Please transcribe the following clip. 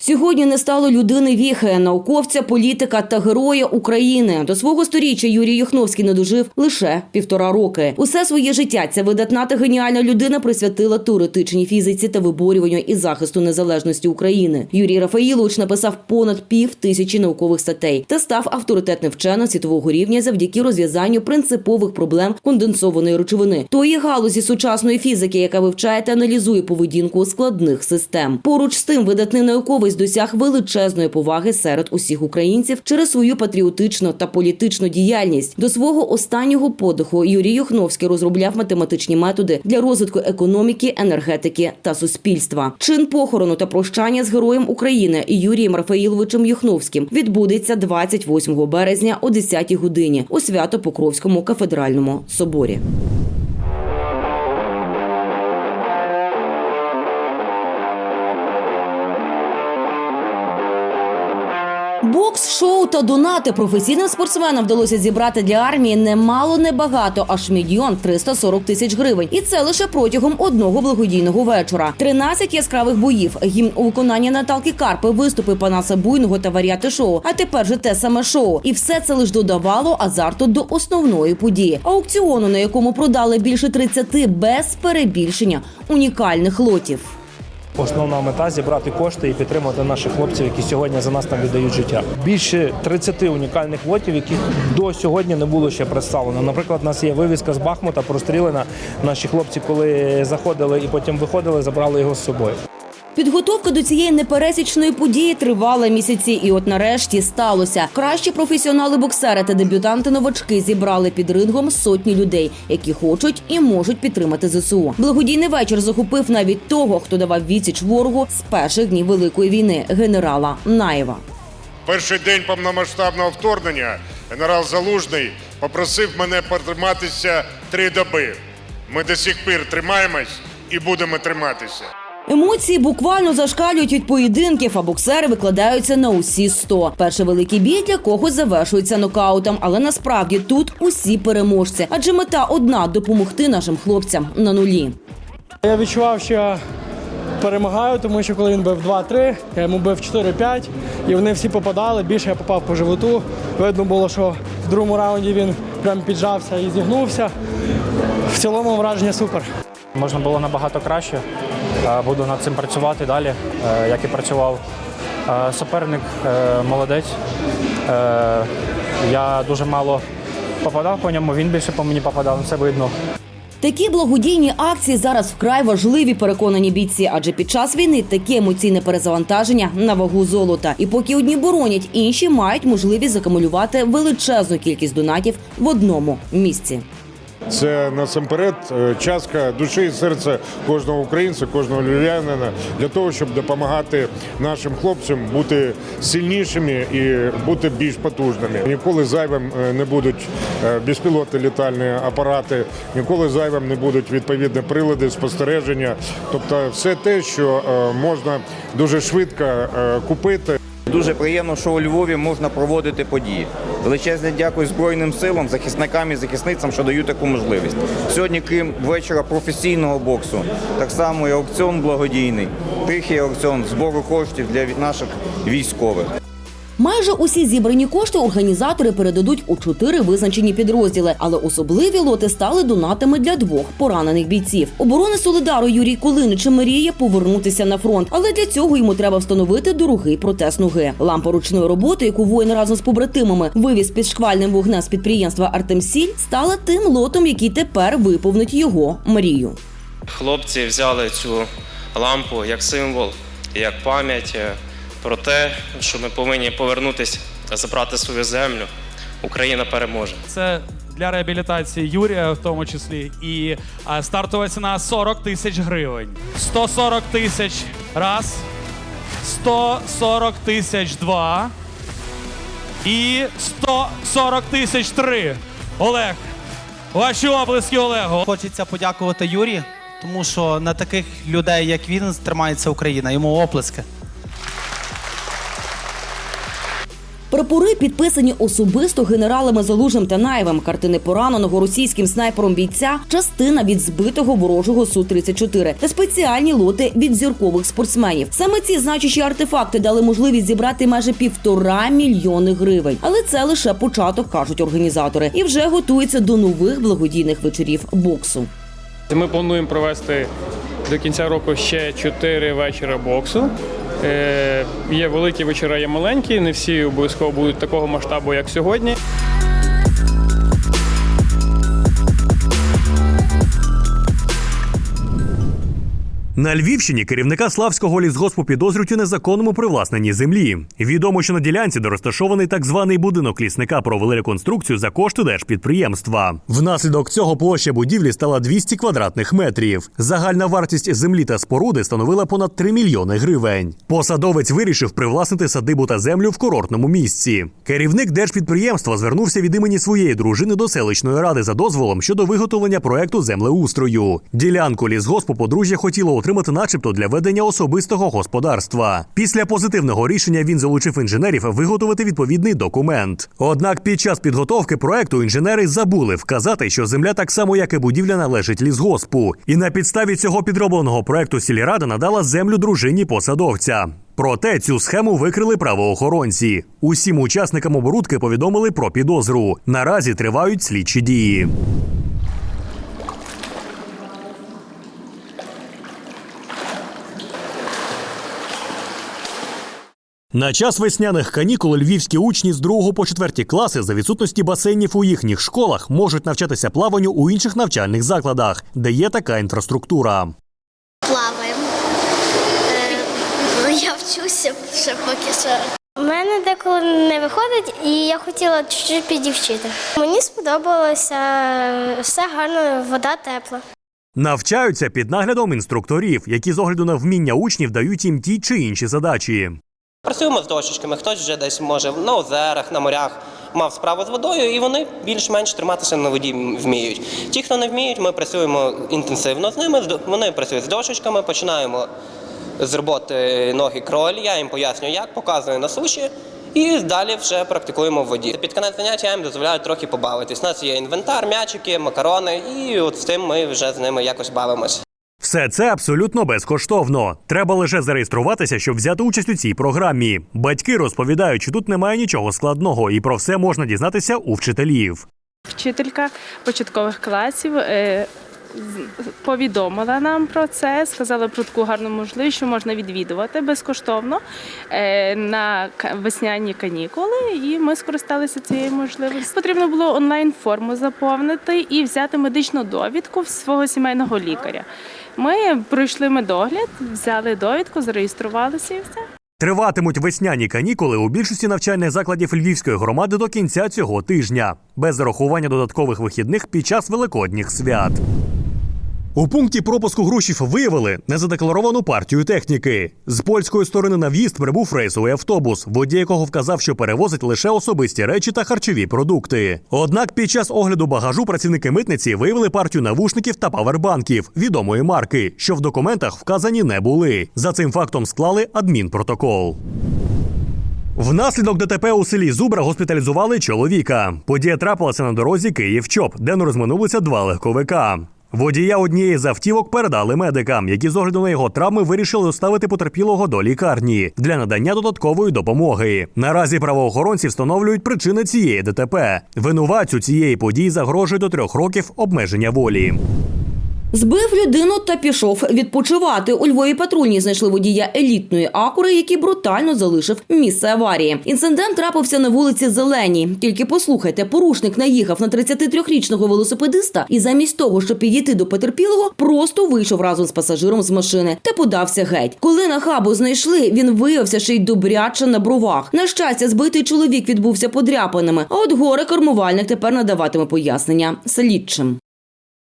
Сьогодні не стало людини віхи, науковця, політика та героя України. До свого сторіччя Юрій Юхновський не дожив лише півтора роки. Усе своє життя ця видатна та геніальна людина присвятила теоретичній фізиці та виборюванню і захисту незалежності України. Юрій Рафаїлович написав понад пів тисячі наукових статей та став авторитетним вченим світового рівня завдяки розв'язанню принципових проблем конденсованої речовини, тої галузі сучасної фізики, яка вивчає та аналізує поведінку складних систем. Поруч з тим, видатний науковець досяг величезної поваги серед усіх українців через свою патріотичну та політичну діяльність. До свого останнього подиху Юрій Юхновський розробляв математичні методи для розвитку економіки, енергетики та суспільства. Чин похорону та прощання з героєм України Юрієм Рафаїловичем Юхновським відбудеться 28 березня о 10 годині у Свято-Покровському кафедральному соборі. Бокс, шоу та донати професійним спортсменам вдалося зібрати для армії немало небагато, аж мільйон 340 тисяч гривень. І це лише протягом одного благодійного вечора. 13 яскравих боїв, гімн у виконанні Наталки Карпи, виступи Панаса Буйного та варіати шоу. А тепер же те саме шоу. І все це лише додавало азарту до основної події. Аукціону, на якому продали більше 30 без перебільшення унікальних лотів. Основна мета зібрати кошти і підтримати наших хлопців, які сьогодні за нас там віддають життя. Більше 30 унікальних лотів, яких до сьогодні не було ще представлено. Наприклад, у нас є вивіска з Бахмута прострілена. Наші хлопці, коли заходили і потім виходили, забрали його з собою. Підготовка до цієї непересічної події тривала місяці, і от нарешті сталося. Кращі професіонали-боксери та дебютанти-новачки зібрали під рингом сотні людей, які хочуть і можуть підтримати ЗСУ. Благодійний вечір захопив навіть того, хто давав відсіч ворогу з перших днів великої війни генерала Наєва. Перший день повномасштабного вторгнення генерал Залужний попросив мене потриматися три доби. Ми до сих пір тримаємось і будемо триматися. Емоції буквально зашкалюють від поєдинків, а боксери викладаються на усі 100. Перший великий бій для когось завершується нокаутом, але насправді тут усі переможці, адже мета одна допомогти нашим хлопцям на нулі. Я відчував, що перемагаю, тому що коли він бив 2-3, я йому бив 4-5, і вони всі попадали. Більше я попав по животу. Видно було, що в другому раунді він прям піджався і зігнувся. В цілому враження супер. Можна було набагато краще. Е, Буду над цим працювати далі, е, як і працював. Е, Суперник молодець. Я дуже мало попадав по ньому, він більше по мені попадав, це видно. Такі благодійні акції зараз вкрай важливі, переконані бійці, адже під час війни таке емоційне перезавантаження на вагу золота. І поки одні боронять, інші мають можливість закамулювати величезну кількість донатів в одному місці. Це насамперед е, частка душі і серця кожного українця, кожного львів'янина для того, щоб допомагати нашим хлопцям бути сильнішими і бути більш потужними. Ніколи зайвим е, не будуть е, безпілотні літальні апарати, ніколи зайвим не будуть відповідні прилади спостереження. Тобто, все те, що можна дуже швидко купити. Дуже приємно, що у Львові можна проводити події. Величезне дякую Збройним силам, захисникам і захисницям, що дають таку можливість. Сьогодні, крім вечора професійного боксу, так само і аукціон благодійний, тихий аукціон збору коштів для наших військових. Майже усі зібрані кошти організатори передадуть у чотири визначені підрозділи, але особливі лоти стали донатами для двох поранених бійців. Оборони Солидару Юрій Колинич мріє повернутися на фронт, але для цього йому треба встановити дорогий протез ноги. Лампа ручної роботи, яку воїн разом з побратимами вивіз під шквальним вогнем з підприємства Артемсіль, стала тим лотом, який тепер виповнить його мрію. Хлопці взяли цю лампу як символ, як пам'ять про те, що ми повинні повернутися, забрати свою землю. Україна переможе. Це для реабілітації Юрія, в тому числі, і а, стартова ціна 40 тисяч гривень. 140 тисяч раз, 140 тисяч два і 140 тисяч три. Олег, ваші облески Олегу. Хочеться подякувати Юрі, тому що на таких людей, як він, тримається Україна. Йому оплески. Прапори підписані особисто генералами Залужним та Наєвим. Картини пораненого російським снайпером бійця, частина від збитого ворожого су 34 та спеціальні лоти від зіркових спортсменів. Саме ці значущі артефакти дали можливість зібрати майже півтора мільйони гривень. Але це лише початок, кажуть організатори, і вже готуються до нових благодійних вечорів боксу. Ми плануємо провести до кінця року ще чотири вечора боксу. Е, є великі вечора, є маленькі. Не всі обов'язково будуть такого масштабу, як сьогодні. На Львівщині керівника Славського лісгоспу підозрюють у незаконному привласненні землі. Відомо, що на ділянці, де розташований так званий будинок лісника, провели реконструкцію за кошти держпідприємства. Внаслідок цього площа будівлі стала 200 квадратних метрів. Загальна вартість землі та споруди становила понад 3 мільйони гривень. Посадовець вирішив привласнити садибу та землю в курортному місці. Керівник держпідприємства звернувся від імені своєї дружини до селищної ради за дозволом щодо виготовлення проекту землеустрою. Ділянку лісгоспу подружжя хотіло отримати, начебто, для ведення особистого господарства. Після позитивного рішення він залучив інженерів виготовити відповідний документ. Однак під час підготовки проекту інженери забули вказати, що земля так само, як і будівля, належить лісгоспу. І на підставі цього підробленого проекту сільрада надала землю дружині посадовця. Проте цю схему викрили правоохоронці. Усім учасникам оборудки повідомили про підозру. Наразі тривають слідчі дії. На час весняних канікул львівські учні з 2 по 4 класи за відсутності басейнів у їхніх школах можуть навчатися плаванню у інших навчальних закладах, де є така інфраструктура. Плаваємо. Е, ну, я вчуся ще поки що. У мене деколи не виходить, і я хотіла чуть-чуть підівчити. Мені сподобалося все гарно, вода тепла. Навчаються під наглядом інструкторів, які з огляду на вміння учнів дають їм ті чи інші задачі. Працюємо з дощечками, хтось вже десь може на озерах, на морях мав справу з водою, і вони більш-менш триматися на воді вміють. Ті, хто не вміють, ми працюємо інтенсивно з ними. Вони працюють з дощечками, починаємо з роботи ноги кролі. Я їм пояснюю, як показую на суші. І далі вже практикуємо в воді. Під кінець заняття я їм дозволяю трохи побавитись. У нас є інвентар, м'ячики, макарони, і от з тим ми вже з ними якось бавимося. Все це абсолютно безкоштовно. Треба лише зареєструватися, щоб взяти участь у цій програмі. Батьки розповідають, що тут немає нічого складного, і про все можна дізнатися у вчителів. Вчителька початкових класів е, повідомила нам про це, сказала про таку гарну можливість, що можна відвідувати безкоштовно е, на весняні канікули, і ми скористалися цією можливістю. Потрібно було онлайн форму заповнити і взяти медичну довідку в свого сімейного лікаря. Ми пройшли медогляд, взяли довідку, зареєструвалися і все. Триватимуть весняні канікули у більшості навчальних закладів Львівської громади до кінця цього тижня, без зарахування додаткових вихідних під час великодніх свят. У пункті пропуску Грушів виявили незадекларовану партію техніки. З польської сторони на в'їзд прибув рейсовий автобус, водій якого вказав, що перевозить лише особисті речі та харчові продукти. Однак під час огляду багажу працівники митниці виявили партію навушників та павербанків відомої марки, що в документах вказані не були. За цим фактом склали адмінпротокол. Внаслідок ДТП у селі Зубра госпіталізували чоловіка. Подія трапилася на дорозі Київ-Чоп, де не розминулися два легковика. Водія однієї з автівок передали медикам, які з огляду на його травми вирішили доставити потерпілого до лікарні для надання додаткової допомоги. Наразі правоохоронці встановлюють причини цієї ДТП. Винуватцю цієї події загрожує до трьох років обмеження волі. Збив людину та пішов відпочивати. У Львові патрульні знайшли водія елітної акури, який брутально залишив місце аварії. Інцидент трапився на вулиці Зеленій. Тільки послухайте, порушник наїхав на 33-річного велосипедиста і замість того, щоб підійти до потерпілого, просто вийшов разом з пасажиром з машини та подався геть. Коли нахабу знайшли, він виявився ще й добряче на бровах. На щастя, збитий чоловік відбувся подряпаними. А от горе кермувальник тепер надаватиме пояснення слідчим.